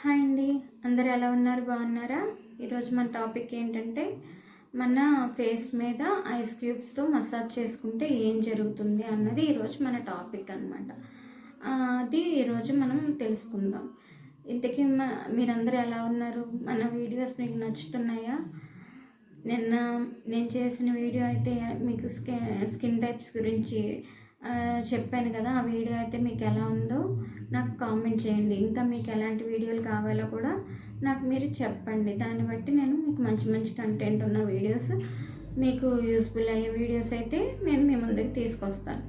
Hi అండి. అందరు ఎలా ఉన్నారు? బాగున్నారా? ఈరోజు మన టాపిక్ ఏంటంటే మన ఫేస్ మీద ఐస్ క్యూబ్స్తో మసాజ్ చేసుకుంటే ఏం జరుగుతుంది అన్నది ఈరోజు మన టాపిక్ అనమాట అది ఈరోజు మనం తెలుసుకుందాం. ఇంతకీ మ మీరందరూ ఎలా ఉన్నారు? మన వీడియోస్ మీకు నచ్చుతున్నాయా? నిన్న నేను చేసిన వీడియో అయితే మీకు స్కిన్ స్కిన్ టైప్స్ గురించి చెప్పాను కదా ఆ వీడియో అయితే మీకు ఎలా ఉందో నాకు కామెంట్ చేయండి. ఇంకా మీకు ఎలాంటి వీడియోలు కావాలో కూడా నాకు మీరు చెప్పండి. దాన్ని బట్టి నేను మీకు మంచి మంచి కంటెంట్ ఉన్న వీడియోస్ మీకు యూస్ఫుల్ అయ్యే వీడియోస్ అయితే నేను మీ ముందుకు తీసుకొస్తాను.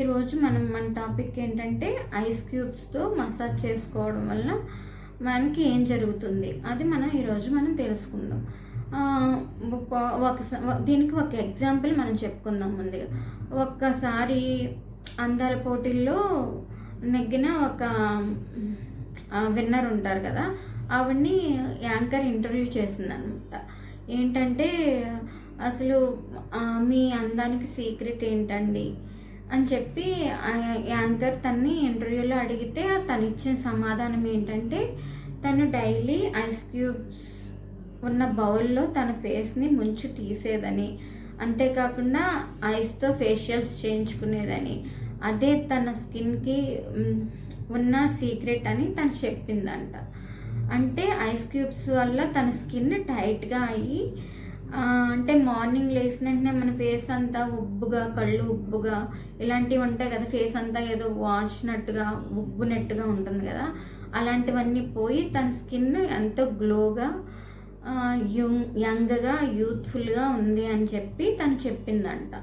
ఈరోజు మనం మన టాపిక్ ఏంటంటే ఐస్ క్యూబ్స్తో మసాజ్ చేసుకోవడం వల్ల మనకి ఏం జరుగుతుంది? అది మనం ఈరోజు మనం తెలుసుకుందాం. ఒక- దీనికి ఒక ఎగ్జాంపుల్ మనం చెప్పుకుందాం ముందుగా. ఒక్కసారి అందాల పోటీల్లో నెగ్గిన ఒక విన్నర్ ఉంటారు కదా ఆవిడ్ని యాంకర్ ఇంటర్వ్యూ చేసిందనమాట. ఏంటంటే అసలు మీ అందానికి సీక్రెట్ ఏంటండి? అని చెప్పి యాంకర్ తన్ని ఇంటర్వ్యూలో అడిగితే తను ఇచ్చిన సమాధానం ఏంటంటే తను డైలీ ఐస్ క్యూబ్స్ ఉన్న బౌల్లో తన ఫేస్ని ముంచి తీసేదని. అంతేకాకుండా ఐస్తో ఫేషియల్స్ చేయించుకునేదని. అదే తన స్కిన్కి ఉన్న సీక్రెట్ అని తను చెప్పిందంట. అంటే ఐస్ క్యూబ్స్ వల్ల తన స్కిన్ టైట్గా అయ్యి అంటే మార్నింగ్ లేచిన వెంటనే మన ఫేస్ అంతా ఉబ్బుగా కళ్ళు ఉబ్బుగా ఇలాంటివి ఉంటాయి కదా ఫేస్ అంతా ఏదో వాచినట్టుగా ఉబ్బునట్టుగా ఉంటుంది కదా అలాంటివన్నీ పోయి తన స్కిన్ ఎంతో గ్లోగా యంగ్ యంగ్గా యూత్ఫుల్గా ఉంది అని చెప్పి తను చెప్పిందంట.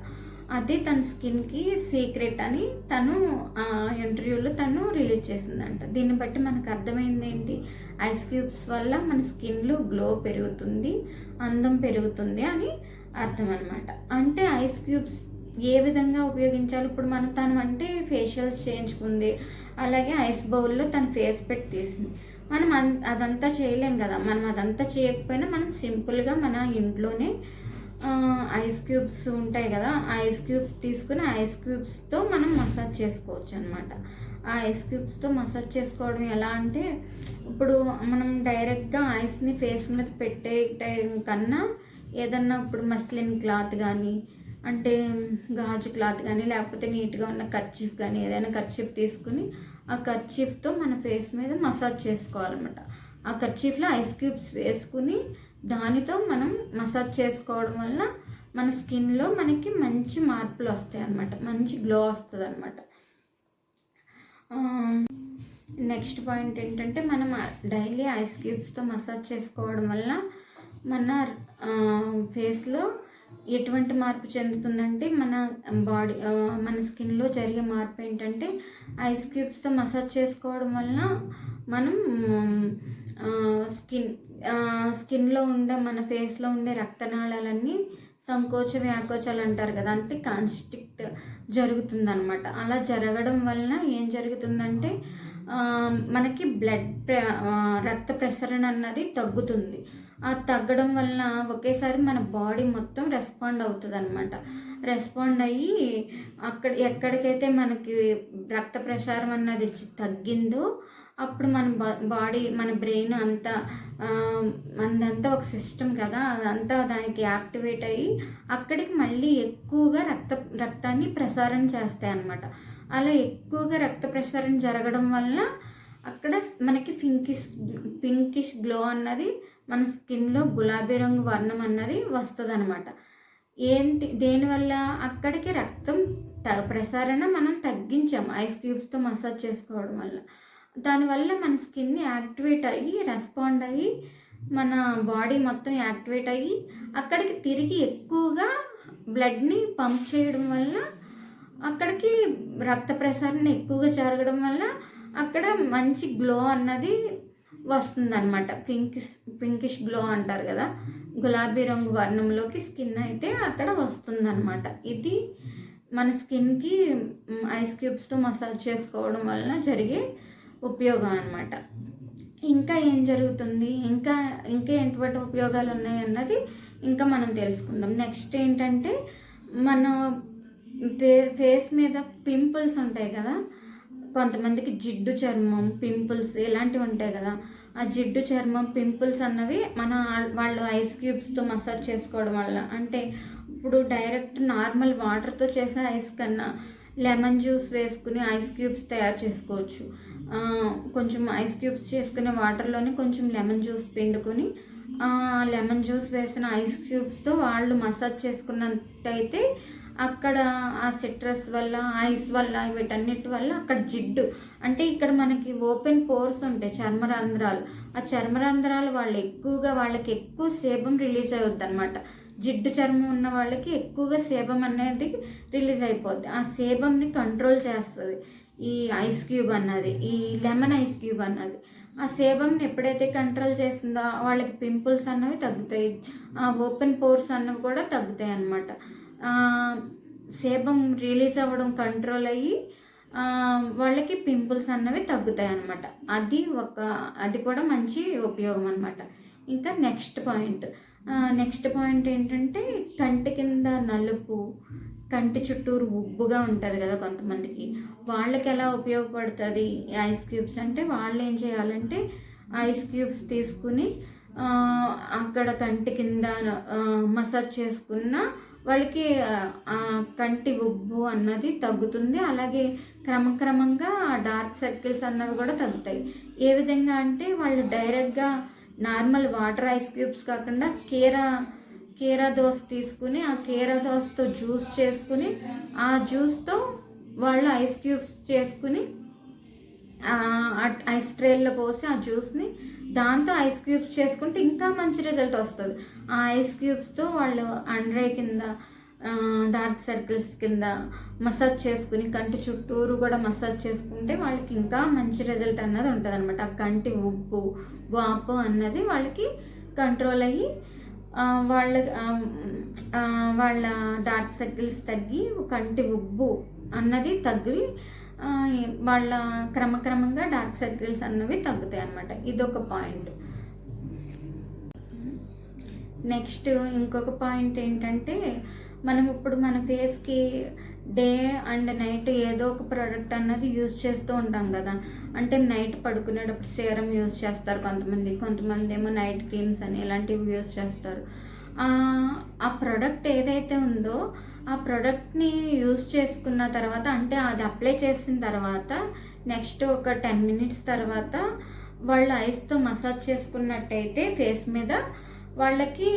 అది తన స్కిన్కి సీక్రెట్ అని తను ఆ ఇంటర్వ్యూలో తను రిలీజ్ చేసిందంట. దీన్ని బట్టి మనకు అర్థమైంది ఏంటి? ఐస్ క్యూబ్స్ వల్ల మన స్కిన్లో గ్లో పెరుగుతుంది అందం పెరుగుతుంది అని అర్థం అనమాట అంటే ఐస్ క్యూబ్స్ ఏ విధంగా ఉపయోగించాలి? ఇప్పుడు మనం తను అంటే ఫేషియల్స్ చేయించుకుంది. అలాగే ఐస్ బౌల్లో తన ఫేస్ పెట్టి తీసింది. మనం అన్- అదంతా చేయలేం కదా. మనం అదంతా చేయకపోయినా మనం సింపుల్గా మన ఇంట్లోనే ఐస్ క్యూబ్స్ ఉంటాయి కదా. ఆ ఐస్ క్యూబ్స్ తీసుకుని ఐస్ క్యూబ్స్తో మనం మసాజ్ చేసుకోవచ్చు అనమాట ఆ ఐస్ క్యూబ్స్తో మసాజ్ చేసుకోవడం ఎలా అంటే ఇప్పుడు మనం డైరెక్ట్గా ఐస్ని ఫేస్ మీద పెట్టే టైం కన్నా ఏదన్నా ఇప్పుడు మస్లిన్ క్లాత్ కానీ అంటే గాజు క్లాత్ కానీ లేకపోతే నీట్గా ఉన్న కర్చీఫ్ కానీ ఏదైనా కర్చీఫ్ తీసుకుని ఆ కర్చీఫ్తో మన ఫేస్ మీద మసాజ్ చేసుకోవాలన్నమాట. ఆ కర్చీఫ్లో ఐస్ క్యూబ్స్ వేసుకుని దానితో మనం మసాజ్ చేసుకోవడం వల్ల మన స్కిన్లో మనకి మంచి మార్పులు వస్తాయి అన్నమాట మంచి గ్లో వస్తుంది అనమాట నెక్స్ట్ పాయింట్ ఏంటంటే మనం డైలీ ఐస్ క్యూబ్స్తో మసాజ్ చేసుకోవడం వల్ల మన ఫేస్లో ఎటువంటి మార్పు చెందుతుందంటే మన బాడీ మన స్కిన్లో జరిగే మార్పు ఏంటంటే ఐస్ క్యూబ్స్తో మసాజ్ చేసుకోవడం వల్ల మనం స్కిన్ స్కిన్లో ఉండే మన ఫేస్లో ఉండే రక్తనాళాలన్నీ సంకోచ వ్యాకోచాలు అంటారు కదా అంటే కాన్స్టిక్ట్ జరుగుతుందనమాట అలా జరగడం వలన ఏం జరుగుతుందంటే మనకి బ్లడ్ ప్ర- రక్త ప్రసరణ అన్నది తగ్గుతుంది. ఆ తగ్గడం వలన ఒకేసారి మన బాడీ మొత్తం రెస్పాండ్ అవుతుంది అనమాట రెస్పాండ్ అయ్యి అక్కడ ఎక్కడికైతే మనకి రక్త ప్రసారం అన్నది తగ్గిందో అప్పుడు మన బాడీ మన బ్రెయిన్ అంతా మనదంతా ఒక సిస్టమ్ కదా అదంతా దానికి యాక్టివేట్ అయ్యి అక్కడికి మళ్ళీ ఎక్కువగా రక్త రక్తాన్ని ప్రసారం చేస్తాయి అన్నమాట అలా ఎక్కువగా రక్త ప్రసారం జరగడం వల్ల అక్కడ మనకి పింకిష్ పింకిష్ గ్లో అన్నది మన స్కిన్లో గులాబీ రంగు వర్ణం అన్నది వస్తుంది అనమాట ఏంటి దేనివల్ల? అక్కడికి రక్తం త ప్రసారణ మనం తగ్గించాం. ఐస్ క్యూబ్స్తో మసాజ్ చేసుకోవడం వల్ల. దానివల్ల మన స్కిన్ యాక్టివేట్ అయ్యి రెస్పాండ్ అయ్యి మన బాడీ మొత్తం యాక్టివేట్ అయ్యి అక్కడికి తిరిగి ఎక్కువగా బ్లడ్ని పంప్ చేయడం వల్ల అక్కడికి రక్త ప్రసారణ ఎక్కువగా జరగడం వల్ల అక్కడ మంచి గ్లో అన్నది వస్తుందన్నమాట. పింకిష్ పింకిష్ గ్లో అంటారు కదా గులాబీ రంగు వర్ణంలోకి స్కిన్ అయితే అక్కడ వస్తుందన్నమాట. ఇది మన స్కిన్కి ఐస్ క్యూబ్స్తో మసాజ్ చేసుకోవడం వలన జరిగే ఉపయోగం అన్నమాట. ఇంకా ఏం జరుగుతుంది? ఇంకా ఇంకా ఎటువంటి ఉపయోగాలు ఉన్నాయి అన్నది ఇంకా మనం తెలుసుకుందాం. నెక్స్ట్ ఏంటంటే మన ఫే ఫేస్ మీద పింపుల్స్ ఉంటాయి కదా కొంతమందికి జిడ్డు చర్మం పింపుల్స్ ఇలాంటివి ఉంటాయి కదా. ఆ జిడ్డు చర్మం పింపుల్స్ అన్నవి మన వాళ్ళు ఐస్ క్యూబ్స్తో మసాజ్ చేసుకోవడం వల్ల. అంటే ఇప్పుడు డైరెక్ట్ నార్మల్ వాటర్తో చేసే ఐస్ కన్నా లెమన్ జ్యూస్ వేసుకుని ఐస్ క్యూబ్స్ తయారు చేసుకోవచ్చు. కొంచెం ఐస్ క్యూబ్స్ చేసుకునే వాటర్లోనే కొంచెం లెమన్ జ్యూస్ పిండుకొని లెమన్ జ్యూస్ వేసిన ఐస్ క్యూబ్స్తో వాళ్ళు మసాజ్ చేసుకున్నట్టయితే అక్కడ ఆ సిట్రస్ వల్ల ఐస్ వల్ల వీటన్నిటి వల్ల అక్కడ జిడ్డు. అంటే ఇక్కడ మనకి ఓపెన్ పోర్స్ ఉంటాయి చర్మరంధ్రాలు. ఆ చర్మరంధ్రాలు వాళ్ళు ఎక్కువగా వాళ్ళకి ఎక్కువ సేబం రిలీజ్ అవుద్ది అనమాట జిడ్డు చర్మం ఉన్న వాళ్ళకి ఎక్కువగా సేబం అనేది రిలీజ్ అయిపోద్ది. ఆ సేబంని కంట్రోల్ చేస్తుంది ఈ ఐస్ క్యూబ్ అన్నది ఈ లెమన్ ఐస్ క్యూబ్ అన్నది. ఆ సేబంని ఎప్పుడైతే కంట్రోల్ చేస్తుందో వాళ్ళకి పింపుల్స్ అన్నవి తగ్గుతాయి. ఆ ఓపెన్ పోర్స్ అన్నవి కూడా తగ్గుతాయి అన్నమాట. సేబం రిలీజ్ అవ్వడం కంట్రోల్ అయ్యి వాళ్ళకి పింపుల్స్ అన్నవి తగ్గుతాయి అన్నమాట అది ఒక అది కూడా మంచి ఉపయోగం అనమాట ఇంకా నెక్స్ట్ పాయింట్. నెక్స్ట్ పాయింట్ ఏంటంటే కంటి కింద నలుపు కంటి చుట్టూరు ఉబ్బుగా ఉంటుంది కదా కొంతమందికి. వాళ్ళకి ఎలా ఉపయోగపడుతుంది ఐస్ క్యూబ్స్ అంటే వాళ్ళు ఏం చేయాలంటే ఐస్ క్యూబ్స్ తీసుకుని అక్కడ కంటి కింద మసాజ్ చేసుకున్న వాళ్ళకి కంటి ఉబ్బు అన్నది తగ్గుతుంది. అలాగే క్రమక్రమంగా డార్క్ సర్కిల్స్ అన్నవి కూడా తగ్గుతాయి. ఏ విధంగా అంటే వాళ్ళు డైరెక్ట్గా నార్మల్ వాటర్ ఐస్ క్యూబ్స్ కాకుండా కీరా కీరా దోశ తీసుకుని ఆ కీరా దోశతో జ్యూస్ చేసుకుని ఆ జ్యూస్తో వాళ్ళు ఐస్ క్యూబ్స్ చేసుకుని ఐస్ ట్రేల్లో పోసి ఆ జ్యూస్ని దాంతో ఐస్ క్యూబ్స్ చేసుకుంటే ఇంకా మంచి రిజల్ట్ వస్తుంది. ఆ ఐస్ క్యూబ్స్తో వాళ్ళు అండ్రై కింద డార్క్ సర్కిల్స్ కింద మసాజ్ చేసుకుని కంటి చుట్టూరు కూడా మసాజ్ చేసుకుంటే వాళ్ళకి ఇంకా మంచి రిజల్ట్ అన్నది ఉంటుంది అనమాట ఆ కంటి ఉబ్బు వాపు అన్నది వాళ్ళకి కంట్రోల్ అయ్యి వాళ్ళ వాళ్ళ డార్క్ సర్కిల్స్ తగ్గి కంటి ఉబ్బు అన్నది తగ్గి వాళ్ళ క్రమక్రమంగా డార్క్ సర్కిల్స్ అన్నవి తగ్గుతాయి అన్నమాట ఇదొక పాయింట్. నెక్స్ట్ ఇంకొక పాయింట్ ఏంటంటే మనం ఇప్పుడు మన ఫేస్కి డే అండ్ నైట్ ఏదో ఒక ప్రోడక్ట్ అన్నది యూజ్ చేస్తూ ఉంటాం కదా. అంటే నైట్ పడుకునేటప్పుడు సీరం యూజ్ చేస్తారు కొంతమంది. కొంతమంది ఏమో నైట్ క్రీమ్స్ అని ఇలాంటివి యూజ్ చేస్తారు. ఆ ప్రోడక్ట్ ఏదైతే ఉందో ఆ ప్రోడక్ట్ని యూజ్ చేసుకున్న తర్వాత అంటే అది అప్లై చేసిన తర్వాత నెక్స్ట్ ఒక టెన్ మినిట్స్ తర్వాత వాళ్ళు ఐస్తో మసాజ్ చేసుకున్నట్టయితే ఫేస్ మీద వాళ్ళకి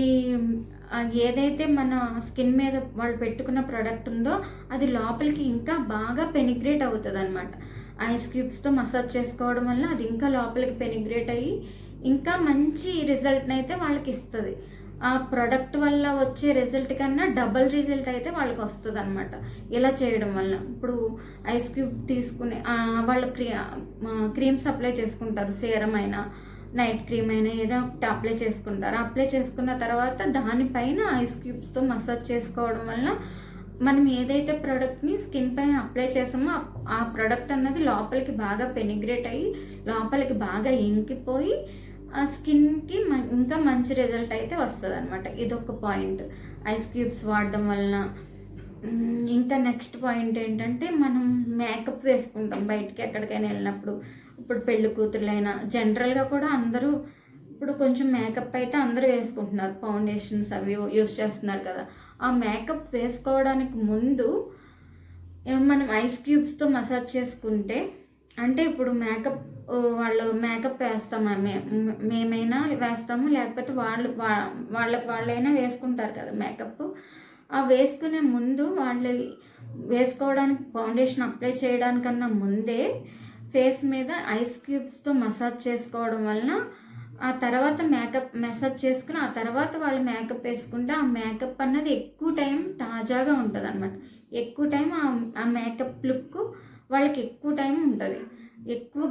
ఈ ఏదైతే మన స్కిన్ మీద వాళ్ళు పెట్టుకున్న ప్రోడక్ట్ ఉందో అది లోపలికి ఇంకా బాగా పెనిగ్రేట్ అవుతుంది అనమాట ఐస్ క్యూబ్స్తో మసాజ్ చేసుకోవడం వల్ల అది ఇంకా లోపలికి పెనిగ్రేట్ అయ్యి ఇంకా మంచి రిజల్ట్ని అయితే వాళ్ళకి ఇస్తుంది. ఆ ప్రోడక్ట్ వల్ల వచ్చే రిజల్ట్ కన్నా డబల్ రిజల్ట్ అయితే వాళ్ళకి వస్తుంది అనమాట ఇలా చేయడం వల్ల. ఇప్పుడు ఐస్ క్యూబ్ తీసుకుని వాళ్ళు క్రీ క్రీమ్స్ అప్లై చేసుకుంటారు సేరం అయినా. నైట్ క్రీమ్ అయినా ఏదో ఒకటి అప్లై చేసుకుంటారు. అప్లై చేసుకున్న తర్వాత దానిపైన ఐస్ క్యూబ్స్తో మసాజ్ చేసుకోవడం వల్ల మనం ఏదైతే ప్రోడక్ట్ని స్కిన్ పైన అప్లై చేసామో ఆ ప్రోడక్ట్ అన్నది లోపలికి బాగా పెనిగ్రేట్ అయ్యి లోపలికి బాగా ఇంకిపోయి ఆ స్కిన్కి ఇంకా మంచి రిజల్ట్ అయితే వస్తుంది అనమాట ఇదొక పాయింట్. ఐస్ క్యూబ్స్ వాడడం వలన. ఇంకా నెక్స్ట్ పాయింట్ ఏంటంటే మనం మేకప్ వేసుకుంటాం బయటికి ఎక్కడికైనా వెళ్ళినప్పుడు. ఇప్పుడు పెళ్ళి కూతురులైనా జనరల్గా కూడా అందరూ ఇప్పుడు కొంచెం మేకప్ అయితే అందరూ వేసుకుంటున్నారు. ఫౌండేషన్స్ అవి యూస్ చేస్తున్నారు కదా. ఆ మేకప్ వేసుకోవడానికి ముందు మనం ఐస్ క్యూబ్స్తో మసాజ్ చేసుకుంటే అంటే ఇప్పుడు మేకప్ వాళ్ళు మేకప్ వేస్తామా? మేమైనా వేస్తాము లేకపోతే వాళ్ళు వాళ్ళకి వాళ్ళైనా వేసుకుంటారు కదా మేకప్ ఆ వేసుకునే ముందు వాళ్ళు వేసుకోవడానికి ఫౌండేషన్ అప్లై చేయడానికన్నా ముందే ఫేస్ మీద ఐస్ క్యూబ్స్తో మసాజ్ చేసుకోవడం వలన ఆ తర్వాత మేకప్ మసాజ్ చేసుకుని ఆ తర్వాత వాళ్ళు మేకప్ వేసుకుంటే ఆ మేకప్ అన్నది ఎక్కువ టైం తాజాగా ఉంటుంది అనమాట ఎక్కువ టైం ఆ మేకప్ లుక్ వాళ్ళకి ఎక్కువ టైం ఉంటుంది. ఎక్కువ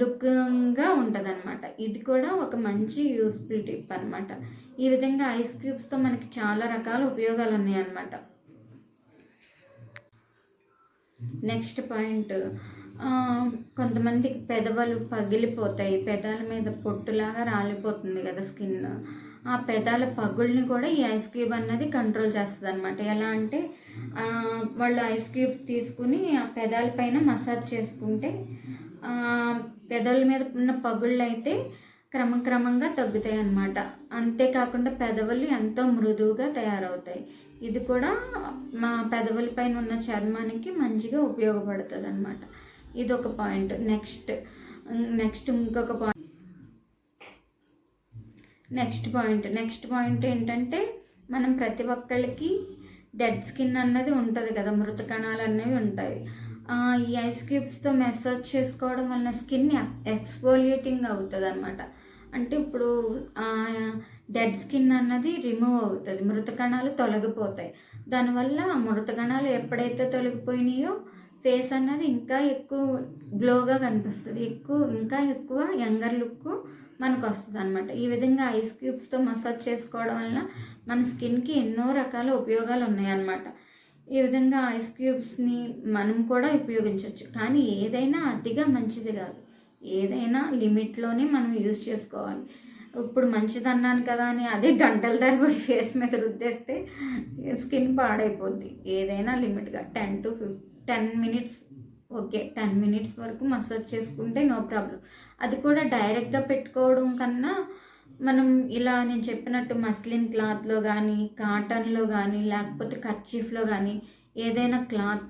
లుక్గా ఉంటుంది అనమాట ఇది కూడా ఒక మంచి యూస్ఫుల్ టిప్ అనమాట ఈ విధంగా ఐస్ క్యూబ్స్తో మనకి చాలా రకాల ఉపయోగాలు ఉన్నాయి అనమాట నెక్స్ట్ పాయింట్ కొంతమందికి పెదవులు పగిలిపోతాయి. పెదాల మీద పొట్టులాగా రాలిపోతుంది కదా స్కిన్. ఆ పెదాల పగుల్ని కూడా ఈ ఐస్ క్యూబ్ అన్నది కంట్రోల్ చేస్తుంది అనమాట ఎలా అంటే వాళ్ళు ఐస్ క్యూబ్ తీసుకుని ఆ పెదాల పైన మసాజ్ చేసుకుంటే పెదవుల మీద ఉన్న పగుళ్ళు అయితే క్రమక్రమంగా తగ్గుతాయి అన్నమాట అంతేకాకుండా పెదవులు ఎంతో మృదువుగా తయారవుతాయి. ఇది కూడా మా పెదవుల పైన ఉన్న చర్మానికి మంచిగా ఉపయోగపడుతుంది అనమాట ఇది ఒక పాయింట్. నెక్స్ట్ నెక్స్ట్ ఇంకొక point. Next point. Next point ఏంటంటే మనం ప్రతి ఒక్కళ్ళకి డెడ్ స్కిన్ అన్నది ఉంటుంది కదా మృత కణాలు అనేవి ఉంటాయి ఈ ఐస్ క్యూబ్స్తో మెసేజ్ చేసుకోవడం వలన స్కిన్ ఎక్స్ఫోలియేటింగ్ అవుతుంది అనమాట అంటే ఇప్పుడు డెడ్ స్కిన్ అన్నది రిమూవ్ అవుతుంది మృత కణాలు తొలగిపోతాయి. దానివల్ల మృతకణాలు మృత కణాలు ఎప్పుడైతే తొలగిపోయినాయో ఫేస్ అన్నది ఇంకా ఎక్కువ గ్లోగా కనిపిస్తుంది. ఎక్కువ ఇంకా ఎక్కువ యంగర్ లుక్ మనకు వస్తుంది అనమాట ఈ విధంగా ఐస్ క్యూబ్స్తో మసాజ్ చేసుకోవడం వల్ల మన స్కిన్కి ఎన్నో రకాల ఉపయోగాలు ఉన్నాయన్నమాట ఈ విధంగా ఐస్ క్యూబ్స్ని మనం కూడా ఉపయోగించవచ్చు కానీ ఏదైనా అతిగా మంచిది కాదు. ఏదైనా లిమిట్లోనే మనం యూజ్ చేసుకోవాలి. ఇప్పుడు మంచిది అన్నాను కదా అని అదే గంటల తరబడి ఫేస్ మీద రుద్దేస్తే స్కిన్ పాడైపోద్ది. ఏదైనా లిమిట్గా ten to fifteen minutes okay ten minutes వరకు మసాజ్ చేసుకుంటే నో ప్రాబ్లం. అది కూడా డైరెక్ట్గా పెట్టుకోవడం కన్నా మనం ఇలా నేను చెప్పినట్టు మస్లిన్ క్లాత్లో కానీ కాటన్లో కానీ లేకపోతే కర్చీఫ్లో కానీ ఏదైనా క్లాత్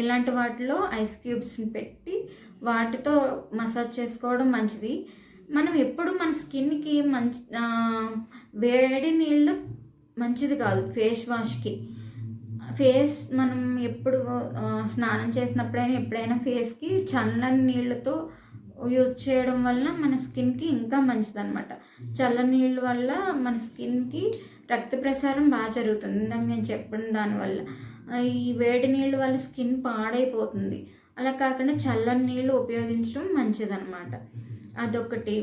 ఇలాంటి వాటిలో ఐస్ క్యూబ్స్ని పెట్టి వాటితో మసాజ్ చేసుకోవడం మంచిది. మనం ఎప్పుడు మన స్కిన్కి మంచి వేడి నీళ్ళు మంచిది కాదు ఫేస్ వాష్కి. ఫేస్ మనం ఎప్పుడు స్నానం చేసినప్పుడైనా ఎప్పుడైనా ఫేస్కి చల్లని నీళ్ళతో యూజ్ చేయడం వల్ల మన స్కిన్కి ఇంకా మంచిదన్నమాట. చల్లని నీళ్ళ వల్ల మన స్కిన్కి రక్త ప్రసారం బాగా జరుగుతుంది. ఇందాక నేను చెప్పిన దానివల్ల ఈ వేడి నీళ్ళ వల్ల స్కిన్ పాడైపోతుంది. అలా కాకుండా చల్లని నీళ్ళు ఉపయోగించడం మంచిదన్నమాట. అదొకటి.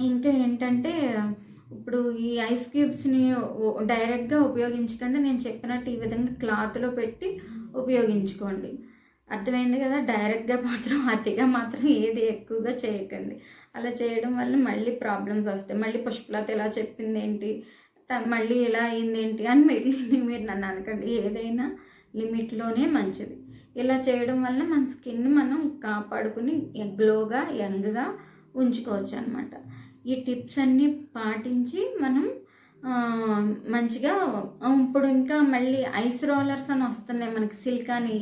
ఇంకా ఏంటంటే ఇప్పుడు ఈ ఐస్ క్యూబ్స్ని డైరెక్ట్గా ఉపయోగించకుండా నేను చెప్పినట్టు ఈ విధంగా క్లాత్లో పెట్టి ఉపయోగించుకోండి. అర్థమైంది కదా? డైరెక్ట్గా మాత్రం అతిగా మాత్రం ఏది ఎక్కువగా చేయకండి. అలా చేయడం వల్ల మళ్ళీ ప్రాబ్లమ్స్ వస్తాయి. మళ్ళీ పుష్పలత ఎలా చెప్పింది ఏంటి? త- మళ్ళీ ఎలా అయింది ఏంటి? అని మీరు మీరు నన్ను అనకండి. ఏదైనా లిమిట్లోనే మంచిది. ఇలా చేయడం వల్ల మన స్కిన్ మనం కాపాడుకుని గ్లోగా యంగ్గా ఉంచుకోవచ్చు అనమాట ఈ టిప్స్ అన్నీ పాటించి మనం మంచిగా ఇప్పుడు ఇంకా మళ్ళీ ఐస్ రోలర్స్ అని వస్తున్నాయి మనకి సిల్క్ అని.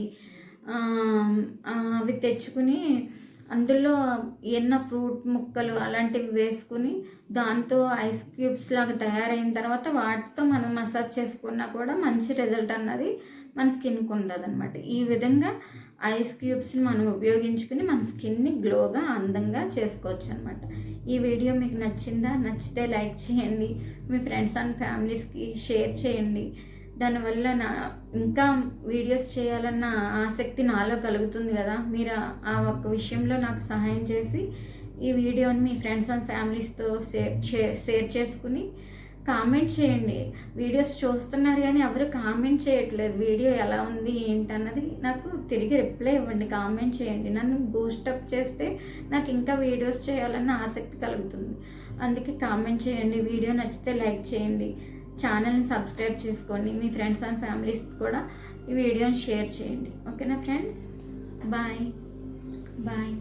అవి తెచ్చుకుని అందులో ఎన్న ఫ్రూట్ ముక్కలు అలాంటివి వేసుకుని దాంతో ఐస్ క్యూబ్స్ లాగా తయారైన తర్వాత వాటితో మనం మసాజ్ చేసుకున్నా కూడా మంచి రిజల్ట్ అన్నది మన స్కిన్కి ఉండదు అనమాట ఈ విధంగా ఐస్ క్యూబ్స్ని మనం ఉపయోగించుకుని మన స్కిన్ని గ్లోగా అందంగా చేసుకోవచ్చు అనమాట ఈ వీడియో మీకు నచ్చిందా? నచ్చితే లైక్ చేయండి. మీ ఫ్రెండ్స్ అండ్ ఫ్యామిలీస్కి షేర్ చేయండి. దానివల్ల నా ఇంకా వీడియోస్ చేయాలన్న ఆసక్తి నాలో కలుగుతుంది కదా. మీరు ఆ- ఒక్క విషయంలో నాకు సహాయం చేసి ఈ వీడియోని మీ ఫ్రెండ్స్ అండ్ ఫ్యామిలీస్తో షేర్ షేర్ చేసుకుని కామెంట్ చేయండి. వీడియోస్ చూస్తున్నారు కానీ ఎవరు కామెంట్ చేయట్లేదు. వీడియో ఎలా ఉంది ఏంటన్నది నాకు తిరిగి రిప్లై ఇవ్వండి కామెంట్ చేయండి. నన్ను బూస్టప్ చేస్తే నాకు ఇంకా వీడియోస్ చేయాలన్న ఆసక్తి కలుగుతుంది. అందుకే కామెంట్ చేయండి వీడియో నచ్చితే లైక్ చేయండి ఛానల్ని సబ్స్క్రైబ్ చేసుకోండి మీ ఫ్రెండ్స్ అండ్ ఫ్యామిలీస్ కూడా ఈ వీడియోని షేర్ చేయండి. ఓకేనా ఫ్రెండ్స్? బాయ్. బాయ్.